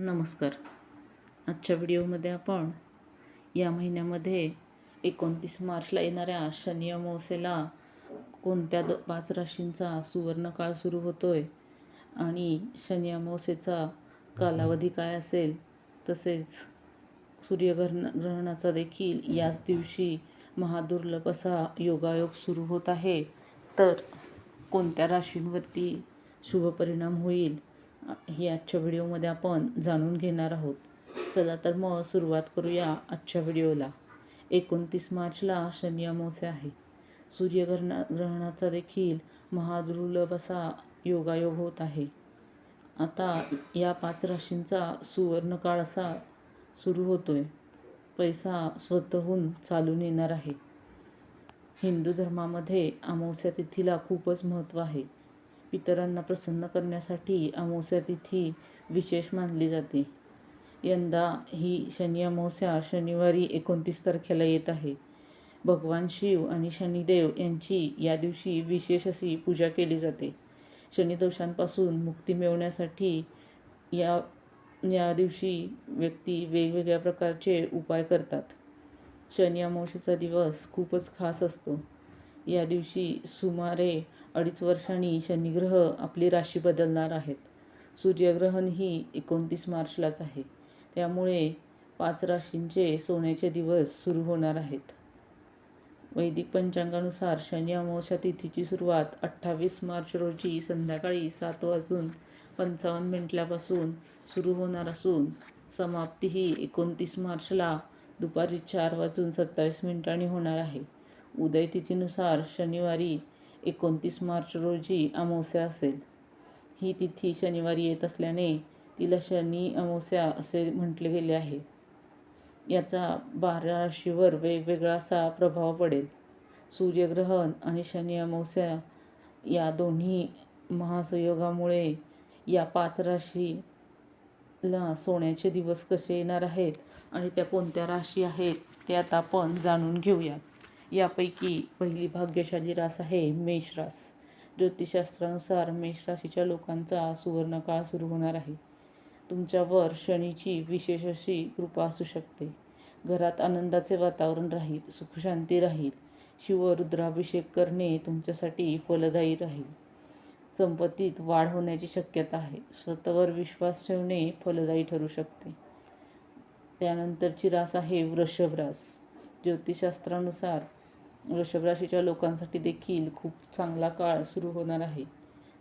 नमस्कार. आजच्या व्हिडिओमध्ये आपण या महिन्यामध्ये एकोणतीस मार्चला येणाऱ्या शनी अमावस्येला कोणत्या द पाच राशींचा सुवर्णकाळ सुरू होतो आहे आणि शनी अमावस्येचा कालावधी काय असेल तसेच सूर्यग्रहण ग्रहणाचा देखील याच दिवशी महादुर्लभ असा योगायोग सुरू होत आहे. तर कोणत्या राशींवरती शुभ परिणाम होईल हे आजच्या व्हिडिओमध्ये आपण जाणून घेणार आहोत. चला तर मग सुरुवात करूया आजच्या व्हिडिओला. एकोणतीस मार्चला शनी अमावस्या आहे. सूर्यग्रहणा ग्रहणाचा देखील महादुर्लभ असा योगायोग होत आहे. आता या पाच राशींचा सुवर्णकाळ असा सुरू होतोय. पैसा स्वतःहून चालून येणार आहे. हिंदू धर्मामध्ये अमावस्या तिथीला खूपच महत्त्व आहे. पितरांना प्रसन्न करण्यासाठी अमावस्या तिथी विशेष मानली जाते. यंदा ही शनी अमावस्या शनिवारी एकोणतीस तारखेला येत आहे. भगवान शिव आणि शनिदेव यांची या दिवशी विशेष अशी पूजा केली जाते. शनिदोषांपासून मुक्ती मिळवण्यासाठी या या दिवशी व्यक्ती वेगवेगळ्या प्रकारचे उपाय करतात. शनी अमावस्येचा दिवस खूपच खास असतो. या दिवशी सुमारे अडीच वर्षांनी शनिग्रह आपली राशी बदलणार आहेत. सूर्यग्रहण ही एकोणतीस मार्चलाच आहे. त्यामुळे पाच राशींचे सोन्याचे दिवस सुरू होणार आहेत. वैदिक पंचांगानुसार शनी अमावस्या तिथीची सुरुवात अठ्ठावीस मार्च रोजी संध्याकाळी सात वाजून पंचावन्न मिनिटल्यापासून सुरू होणार असून समाप्ती ही एकोणतीस मार्चला दुपारी चार वाजून सत्तावीस मिनिटांनी होणार आहे. उदय तिथीनुसार शनिवारी एकोणतीस मार्च रोजी अमावस्या असेल. ही तिथी शनिवारी येत असल्याने तिला शनी अमावस्या असे म्हटले गेले आहे. याचा बारा राशीवर वेगवेगळा असा प्रभाव पडेल. सूर्यग्रहण आणि शनी अमावस्या या दोन्ही महासंयोगामुळे या पाच राशीला सोन्याचे दिवस कसे येणार आहेत आणि त्या कोणत्या राशी आहेत ते आता आपण जाणून घेऊयात. यापैकी पहिली भाग्यशाली रास आहे मेष रास ज्योतिषशास्त्रानुसार मेष राशीच्या लोकांचा सुवर्णकाळ सुरू होणार आहे. तुमच्यावर शनीची विशेष अशी कृपा असू शकते. घरात आनंदाचे वातावरण राहील सुखशांती राहील. शिवरुद्राभिषेक करणे तुमच्यासाठी फलदायी राहील. संपत्तीत वाढ होण्याची शक्यता आहे. स्वतःवर विश्वास ठेवणे फलदायी ठरू शकते. त्यानंतरची रास आहे वृषभ रास. ज्योतिषशास्त्रानुसार वृषभ राशीच्या लोकांसाठी देखील खूप चांगला काळ सुरू होणार आहे.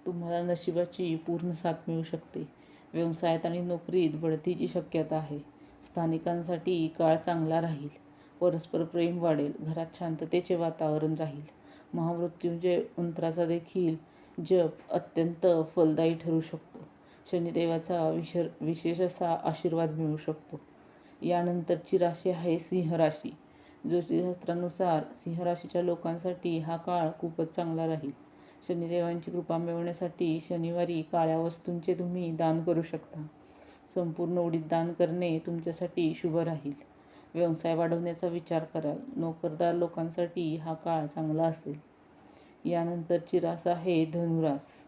तुम्हाला नशिबाची पूर्ण साथ मिळू शकते. व्यवसायात आणि नोकरीत बढतीची शक्यता आहे. स्थानिकांसाठी काळ चांगला राहील. परस्पर प्रेम वाढेल. घरात शांततेचे वातावरण राहील. महामृत्यूंजय मंत्राचा देखील जप अत्यंत फलदायी ठरू शकतो. शनिदेवाचा विशर विशेष असा आशीर्वाद मिळू शकतो. यानंतरची राशी आहे सिंह राशी. ज्योतिषशास्त्रानुसार सिंह राशीच्या लोकांसाठी हा काळ खूपच चांगला राहील. शनिदेवांची कृपा मिळवण्यासाठी शनिवारी काळ्या वस्तूंचे तुम्ही दान करू शकता. संपूर्ण उडीत दान करणे तुमच्यासाठी शुभ राहील. व्यवसाय वाढवण्याचा विचार कराल. नोकरदार लोकांसाठी हा काळ चांगला असेल. यानंतरची रास आहे धनुरास.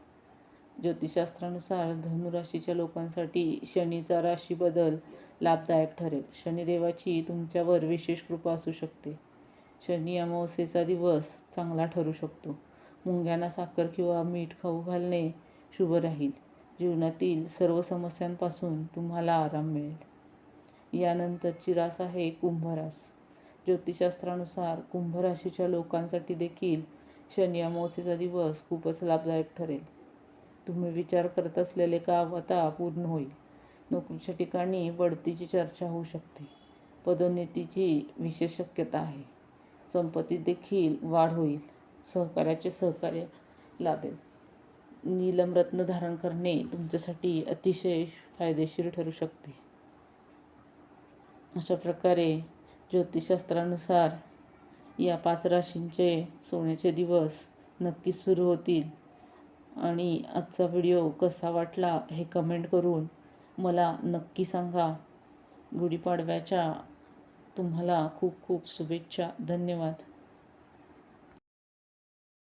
ज्योतिषशास्त्रानुसार धनुराशीच्या लोकांसाठी शनीचा राशी बदल लाभदायक ठरेल. शनिदेवाची तुमच्यावर विशेष कृपा असू शकते. शनी अमावस्येचा दिवस चांगला ठरू शकतो. मुंग्यांना साखर किंवा मीठ खाऊ घालणे शुभ राहील. जीवनातील सर्व समस्यांपासून तुम्हाला आराम मिळेल. यानंतरची रास आहे कुंभरास. ज्योतिषशास्त्रानुसार कुंभराशीच्या लोकांसाठी देखील शनी अमावस्येचा दिवस खूपच लाभदायक ठरेल. तुम्ही विचार करत असलेले काम आता पूर्ण होईल. नोकरीच्या ठिकाणी बढतीची चर्चा होऊ शकते. पदोन्नतीची विशेष शक्यता आहे. संपत्तीत देखील वाढ होईल. सहकार्याचे सहकार्य लाभेल. नीलम रत्न धारण करणे तुमच्यासाठी अतिशय फायदेशीर ठरू शकते. अशा प्रकारे ज्योतिषशास्त्रानुसार या पाच राशींचे सोन्याचे दिवस नक्कीच सुरू होतील. आणि आजचा व्हिडिओ कसा वाटला हे कमेंट करून मला नक्की सांगा. गुढीपाडव्याच्या तुम्हाला खूप खूप शुभेच्छा. धन्यवाद.